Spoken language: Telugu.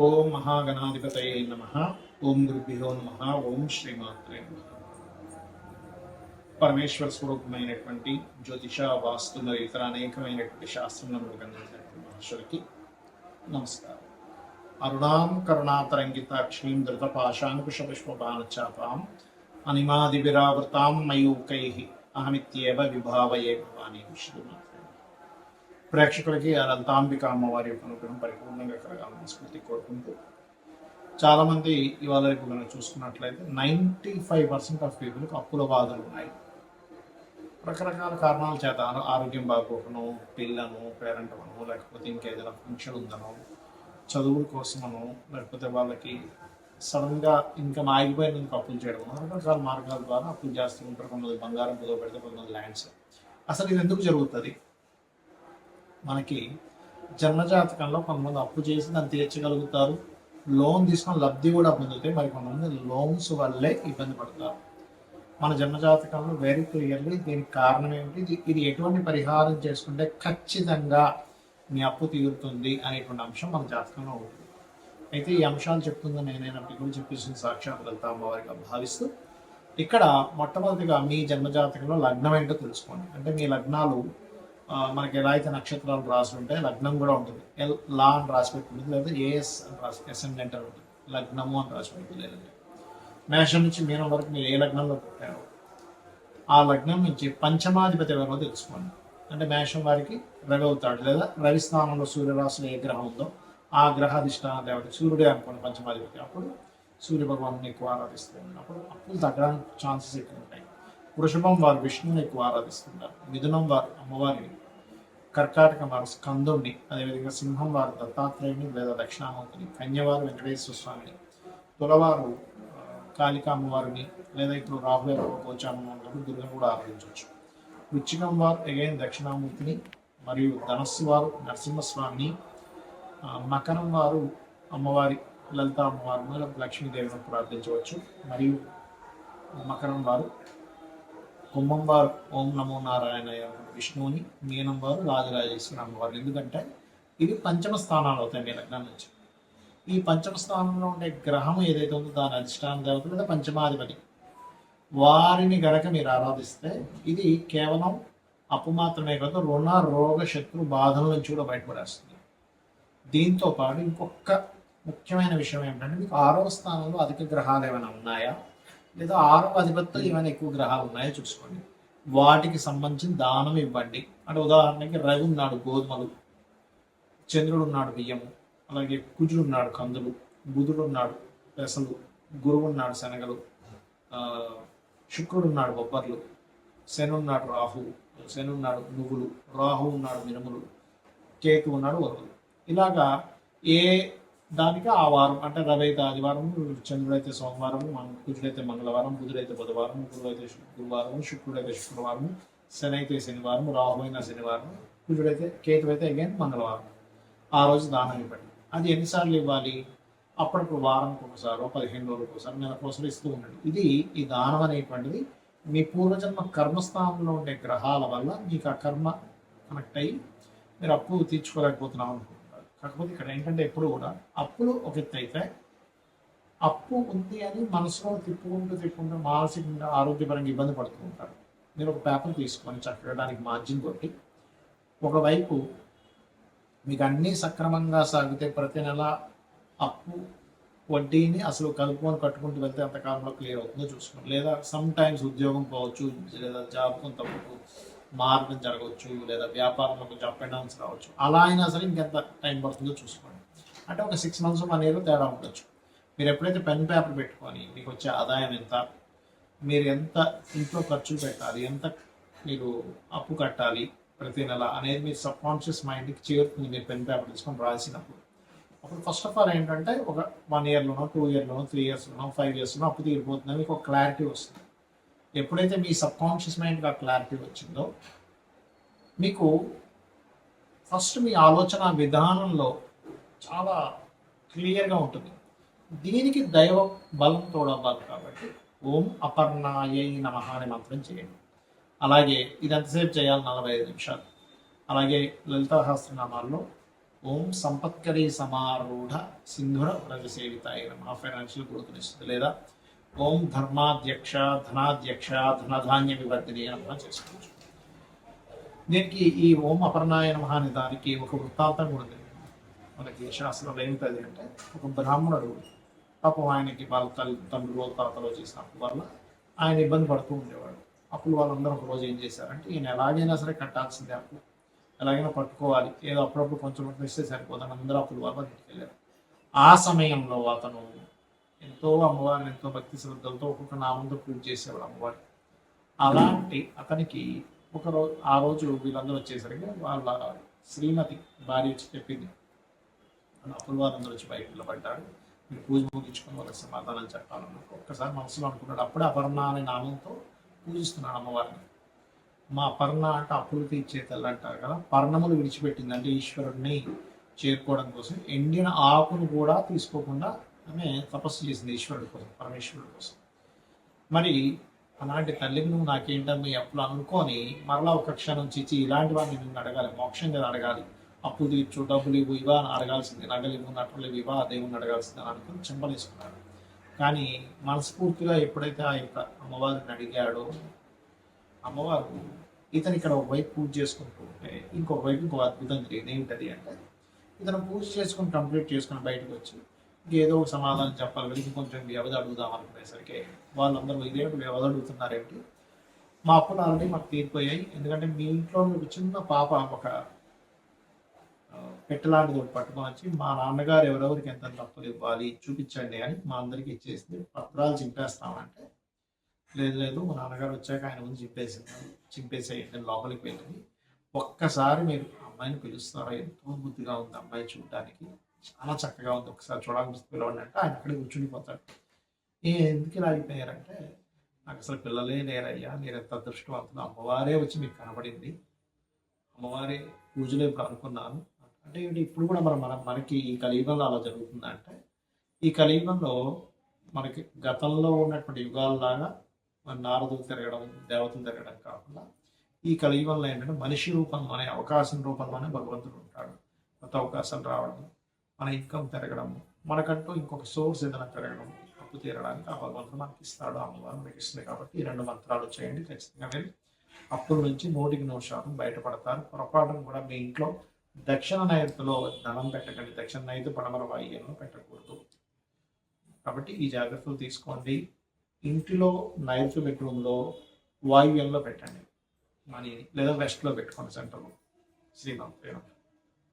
ఓం మహాగణాధిపతయ నమ. ఓం గురుభ్యో నమ. ఓం శ్రీమాత్రే నమ. పరమేశ్వర స్వరూపమైనటువంటి జ్యోతిష వాస్తు మరియు ఇతర అనేకమైనటువంటి శాస్త్రములను అందించినటువంటి మహర్షులకి నమస్కారం. అరుణాం కరుణాతరంగితాక్షీం ధృతపాశాంకుశ పుష్పపానచాపాం అనిమాదివిరావృతాం మయూకై. అహమిత్యేవ విభావయే భవానీ. శ్రీమాత్రే ప్రేక్షకులకి ఆ అమ్మవారి యొక్క అనుగ్రహం పరిపూర్ణంగా కలగాలని స్మృతి కోరుకుంటూ చాలామంది ఇవాళ రేపు మనం చూసుకున్నట్లయితే నైంటీ ఫైవ్ పర్సెంట్ ఆఫ్ పీపుల్కి అప్పుల బాధలు ఉన్నాయి. రకరకాల కారణాల చేత ఆరోగ్యం బాగోకను పిల్లను పేరెంట్ అనో లేకపోతే ఇంకేదైనా ఫంక్షన్ ఉందనో చదువుల కోసమనో లేకపోతే వాళ్ళకి సడన్గా ఇంకా ఆగిపోయినందుకు అప్పులు చేయడం రకరకాల మార్గాల ద్వారా అప్పులు చేస్తూ ఉంటారు. కొంతమంది బంగారం కుదవ పెడితే కొంతమంది ల్యాండ్స్. అసలు ఇది ఎందుకు జరుగుతుంది? మనకి జన్మజాతకంలో కొంతమంది అప్పు చేసి దాన్ని తీర్చగలుగుతారు. లోన్ తీసుకొని లబ్ధి కూడా పొందుతాయి మరి కొంతమంది లోన్స్ వల్లే ఇబ్బంది పడతారు. మన జన్మజాతకంలో వెరీ క్లియర్లీ దీనికి కారణం ఏమిటి? ఇది- ఎటువంటి పరిహారం చేసుకుంటే ఖచ్చితంగా మీ అప్పు తీరుతుంది అనేటువంటి అంశం మన జాతకంలో ఉంటుంది. అయితే ఈ అంశాలు చెప్తుందని నేనైనప్పటికీ కూడా చెప్పేసిన సాక్షాత్ లలిత అమ్మవారిగా భావిస్తూ ఇక్కడ మొట్టమొదటిగా మీ జన్మజాతకంలో లగ్నం ఏంటో తెలుసుకోండి. అంటే మీ లగ్నాలు మనకి ఎలా అయితే నక్షత్రాలు రాసి ఉంటాయి లగ్నం కూడా ఉంటుంది. ఎల్ లా అని రాసి పెట్టుకుంటుంది. లేదా ఏఎస్ అని రాసి ఎసెండెంట్ అని ఉంటుంది. లగ్నము అని రాసి పెట్టుకుంది లేదంటే. మేషం నుంచి మీనం వరకు మీరు ఏ లగ్నంలో పుట్టారో ఆ లగ్నం నుంచి పంచమాధిపతి ఎవరో తెలుసుకోండి. అంటే మేషం వారికి రవి అవుతాడు. లేదా రవి స్థానంలో సూర్యరాశిలో ఏ గ్రహం ఉందో ఆ గ్రహ అధిష్టాన దేవత సూర్యుడే అనుకోండి పంచమాధిపతి. అప్పుడు సూర్య భగవాన్ని ఎక్కువ ఆరాధిస్తూ అప్పుడు అప్పులు తగ్గడానికి ఛాన్సెస్ ఎక్కువ ఉంటాయి. వృషభం వారు విష్ణువుని ఎక్కువ ఆరాధిస్తుంటారు. మిథునం వారు అమ్మవారిని కర్కాటక వారు స్కందుడిని అదేవిధంగా సింహం వారు దత్తాత్రేయుని లేదా దక్షిణామూర్తిని కన్యవారు వెంకటేశ్వర స్వామిని తులవారు కాళికామ్మవారిని కాళికా అమ్మవారిని లేదా ఇప్పుడు రాహుల గోచామం దుర్గను కూడా ఆరాధించవచ్చు. వృచ్చికం వారు అగైన్ దక్షిణామూర్తిని మరియు ధనస్సు వారు నరసింహస్వామిని మకరం వారు అమ్మవారి లలిత అమ్మవారిని లక్ష్మీదేవిని ప్రార్థించవచ్చు మరియు మకరం వారు కుంభం వారు ఓం నమో నారాయణ విష్ణువుని మీనం వారు రాజరాజేశ్వరి అమ్మవారు. ఎందుకంటే ఇవి పంచమ స్థానాలు అవుతాయి మీ లగ్నం నుంచి. ఈ పంచమ స్థానంలో ఉండే గ్రహం ఏదైతే ఉందో దాని అధిష్టాన దేవత లేదా పంచమాధిపతి. వారిని గనక మీరు ఆరాధిస్తే ఇది కేవలం అప్పు మాత్రమే కాదు రుణ రోగ శత్రు బాధల నుంచి కూడా బయటపడేస్తుంది. దీంతో పాటు ఇంకొక ముఖ్యమైన విషయం ఏంటంటే మీకు ఆరవ స్థానంలో అధిక గ్రహాలు ఏమైనా ఉన్నాయా? లేదా ఆరవ అధిపతితో ఏమైనా ఎక్కువ గ్రహాలు ఉన్నాయో చూసుకోండి. వాటికి సంబంధించిన దానం ఇవ్వండి. అంటే ఉదాహరణకి రవి ఉన్నాడు గోధుమలు చంద్రుడు ఉన్నాడు బియ్యము అలాగే కుజుడు ఉన్నాడు కందులు బుధుడు ఉన్నాడు పెసలు గురువు ఉన్నాడు శనగలు శుక్రుడు ఉన్నాడు బొబ్బర్లు శని ఉన్నాడు రాహు శని ఉన్నాడు నువ్వులు రాహు ఉన్నాడు మినుములు కేతు ఉన్నాడు వరువులు ఇలాగా ఏ దానికి ఆ వారం అంటే రవి అయితే ఆదివారం చంద్రుడైతే సోమవారం మన కుజుడైతే మంగళవారం బుధుడైతే బుధవారం గురుడైతే శు- గురువారం శుక్రుడైతే శుక్రవారం శని అయితే శనివారం రాహు అయినా శనివారం కుజుడైతే కేతు అయితే అగైన్ మంగళవారం. ఆ రోజు దానం ఇవ్వండి. అది ఎన్నిసార్లు ఇవ్వాలి? అప్పుడప్పుడు వారానికి ఒకసారి పదిహేను రోజులకు ఒకసారి నెల కోసం ఇస్తూ ఉండండి. ఇది ఈ దానం అనేటువంటిది మీ పూర్వజన్మ కర్మస్థానంలో ఉండే గ్రహాల వల్ల మీకు ఆ కర్మ కనెక్ట్ అయ్యి మీరు అప్పు తీర్చుకోలేకపోతున్నాం అనుకుంటున్నారు కాకపోతే ఇక్కడ ఏంటంటే ఎప్పుడు కూడా అప్పులు ఒక ఎత్తు అయితే అప్పు ఉంది అని మనసులో తిప్పుకుంటూ తిప్పుకుంటూ మానసికంగా ఆరోగ్యపరంగా ఇబ్బంది పడుతూ ఉంటారు. మీరు ఒక పేపర్ తీసుకొని చక్కగా దానికి మార్జిన్ కొట్టి ఒకవైపు మీకు అన్నీ సక్రమంగా సాగితే ప్రతి నెల అప్పు వడ్డీని అసలు కలుపుకొని కట్టుకుంటూ వెళ్తే అంతకాలంలో క్లియర్ అవుతుందో చూసుకోండి. లేదా సమ్ టైమ్స్ ఉద్యోగం పోవచ్చు లేదా జాబ్ కొంత మార్గం జరగవచ్చు లేదా వ్యాపారంలో కొంచెం అప్ అండ్ డౌన్స్ రావచ్చు అలా అయినా సరే ఇంకెంత టైం పడుతుందో చూసుకోండి. అంటే ఒక సిక్స్ మంత్స్ వన్ ఇయర్ తేడా ఉండొచ్చు. మీరు ఎప్పుడైతే పెన్ పేపర్ పెట్టుకొని మీకు వచ్చే ఆదాయం ఎంత మీరు ఎంత ఇంట్లో ఖర్చులు పెట్టాలి ఎంత మీరు అప్పు కట్టాలి ప్రతి నెల అనేది మీ సబ్ కాన్షియస్ మైండ్కి చేరుతుంది మీరు పెన్ పేపర్ తీసుకొని రాసినప్పుడు. అప్పుడు ఫస్ట్ ఆఫ్ ఆల్ ఏంటంటే ఒక వన్ ఇయర్లోనో టూ ఇయర్లోనో త్రీ ఇయర్స్లోనో ఫైవ్ ఇయర్స్లోనో అప్పు తీరిపోతుందని మీకు ఒక క్లారిటీ వస్తుంది. ఎప్పుడైతే మీ సబ్ కాన్షియస్ మైండ్కి ఆ క్లారిటీ వచ్చిందో మీకు ఫస్ట్ మీ ఆలోచన విధానంలో చాలా క్లియర్గా ఉంటుంది. దీనికి దైవ బలం తోడవ్వాలి కాబట్టి ఓం అపర్ణాయే నమ అనే మంత్రం చేయండి. అలాగే ఇది ఎంతసేపు చేయాలి? నలభై ఐదు నిమిషాలు. అలాగే లలితాహాస్త్రనామాల్లో ఓం సంపత్కరీ సమారూఢ సింధుర వ్రజ సేవితాయ నమ. ఫైనాన్షియల్ గ్రోత్ లేదా ఓం ధర్మాధ్యక్ష ధనాధ్యక్ష ధనధాన్య వివర్ధిని నమ చేసుకోవచ్చు దీనికి ఈ ఓం అపర్ణాయ నమ అనే దానికి ఒక వృత్తాంతం కూడా ఉంది. మనకి శాస్త్రం ఏమిటది అంటే ఒక బ్రాహ్మణుడు పాపం ఆయనకి వాళ్ళ తల్లి తండ్రులు తాతలో చేసిన అప్పు వల్ల ఆయన ఇబ్బంది పడుతూ ఉండేవాడు. అప్పులు వాళ్ళందరూ ఒక రోజు ఏం చేశారంటే ఈయన ఎలాగైనా సరే కట్టాల్సిందే అప్పు. ఎలాగైనా పట్టుకోవాలి. ఏదో అప్పుడప్పుడు కొంచెం కొంచెం ఇస్తే సరిపోదని అందరూ అప్పులు వాళ్ళ ఇంటికి వెళ్ళారు. ఆ సమయంలో అతను ఎంతో అమ్మవారిని ఎంతో భక్తి శ్రద్ధలతో ఒక్కొక్క నామంతో పూజ చేసేవాడు అమ్మవారి. అలాంటి అతనికి ఒక రోజు ఆ రోజు వీళ్ళందరూ వచ్చేసరికి వాళ్ళ శ్రీమతి భార్య వచ్చి చెప్పింది. అప్పులవారందరూ వచ్చి బయట నిలబడ్డాడు మీరు పూజ ముగించుకొని వాళ్ళకి సమాధానం చెప్పాలని ఒక్కసారి మనసులో అనుకున్నాడు. అప్పుడే అపర్ణ అనే నామంతో పూజిస్తున్నాడు అమ్మవారిని. మా పర్ణ అంటే అప్పులు తీర్చే తల్లి అంటారు కదా. పర్ణములు విడిచిపెట్టింది అంటే ఈశ్వరుడిని చేరుకోవడం కోసం ఎండిన ఆకును కూడా తీసుకోకుండా ఆమె తపస్సు చేసింది ఈశ్వరుడి కోసం పరమేశ్వరుడి కోసం. మరి అలాంటి తల్లిని నువ్వు నాకేంటని ఈ అప్పులు అనుకొని మరలా ఒక క్షణం చిచ్చి ఇలాంటి వాడిని నిన్ను అడగాలి మోక్షం కదా అడగాలి. అప్పు తీర్చు డబ్బులు ఇవ్వు ఇవా అని అడగాల్సింది నగలు ఇవ్వు నటులు ఇవ్వు ఇవా దేవుని అడగాల్సింది అని అనుకుని చెంపలేసుకున్నాడు. కానీ మనస్ఫూర్తిగా ఎప్పుడైతే ఆ యొక్క అమ్మవారిని అడిగాడో అమ్మవారు ఇతను ఇక్కడ ఒక వైపు పూజ చేసుకుంటూ ఉంటే ఇంకొక వైపు ఇంకో అద్భుతం జరిగింది ఏంటది అంటే ఇతను పూజ చేసుకుని కంప్లీట్ చేసుకుని బయటకు వచ్చి ఏదో ఒక సమాధానం చెప్పాలి. వెళ్ళి కొంచెం వ్యవధి అడుగుదాం అనుకునేసరికి వాళ్ళందరూ ఇదేమిటి వ్యవధి అడుగుతున్నారేంటి? మా అప్పులు ఆల్రెడీ మాకు తీరిపోయాయి. ఎందుకంటే మీ ఇంట్లో ఒక చిన్న పాప ఒక పెట్టలాంటిది ఒకటి పట్టుకొని వచ్చి మా నాన్నగారు ఎవరెవరికి ఎంత డబ్బులు ఇవ్వాలి చూపించండి అని మా అందరికి ఇచ్చేసింది. పత్రాలు చింపేస్తామంటే లేదు లేదు మా నాన్నగారు వచ్చాక ఆయన ముందు చింపేసింది. చింపేసేయండి లోపలికి వెళ్ళింది ఒక్కసారి మీరు అమ్మాయిని పిలుస్తారా? ఎంతో బుద్ధిగా ఉంది అమ్మాయి చూడడానికి. చాలా చక్కగా ఉంది. ఒకసారి చూడాలని పిలవండి అంటే ఆయన అక్కడే కూర్చుండిపోతాడు ఏ ఎందుకు ఇలా అయిపోయారంటే నాకు అసలు పిల్లలే లేరయ్యా నేను ఎంత అదృష్టవంతులు అమ్మవారే వచ్చి మీకు కనబడింది. అమ్మవారే పూజలు ఇప్పుడు అనుకున్నాను. అంటే ఇప్పుడు కూడా మన మన మనకి ఈ కలియుగంలో అలా జరుగుతుందంటే ఈ కలియుగంలో మనకి గతంలో ఉన్నటువంటి యుగాలలాగా మన నారదులు తిరగడం దేవతలు తిరగడం కాకుండా ఈ కలియుగంలో ఏంటంటే మనిషి రూపంలోనే అవకాశం రూపంలోనే భగవంతుడు ఉంటాడు. కొత్త అవకాశాలు రావడం మన ఇన్కమ్ పెరగడము మనకంటూ ఇంకొక సోర్స్ ఏదైనా పెరగడము అప్పు తీరడానికి ఆ భగవంతుడు మనకి ఇస్తాడు అమ్మవారు మనకి ఇస్తుంది కాబట్టి ఈ రెండు మంత్రాలు చేయండి ఖచ్చితంగా మీరు అప్పుల నుంచి నూటికి నూరు శాతం బయటపడతారు. పొరపాటును కూడా మీ ఇంట్లో దక్షిణ నైరుతిలో ధనం పెట్టకండి దక్షిణ నైరుతి పడమర వాయువ్యంలో పెట్టకూడదు. కాబట్టి ఈ జాగ్రత్తలు తీసుకోండి. ఇంటిలో నైరుతి బెడ్రూమ్లో వాయువ్యంలో పెట్టండి. మనీని లేదా వెస్ట్లో పెట్టుకోండి సెంటర్లో. శ్రీరామ్ శ్రీరామ్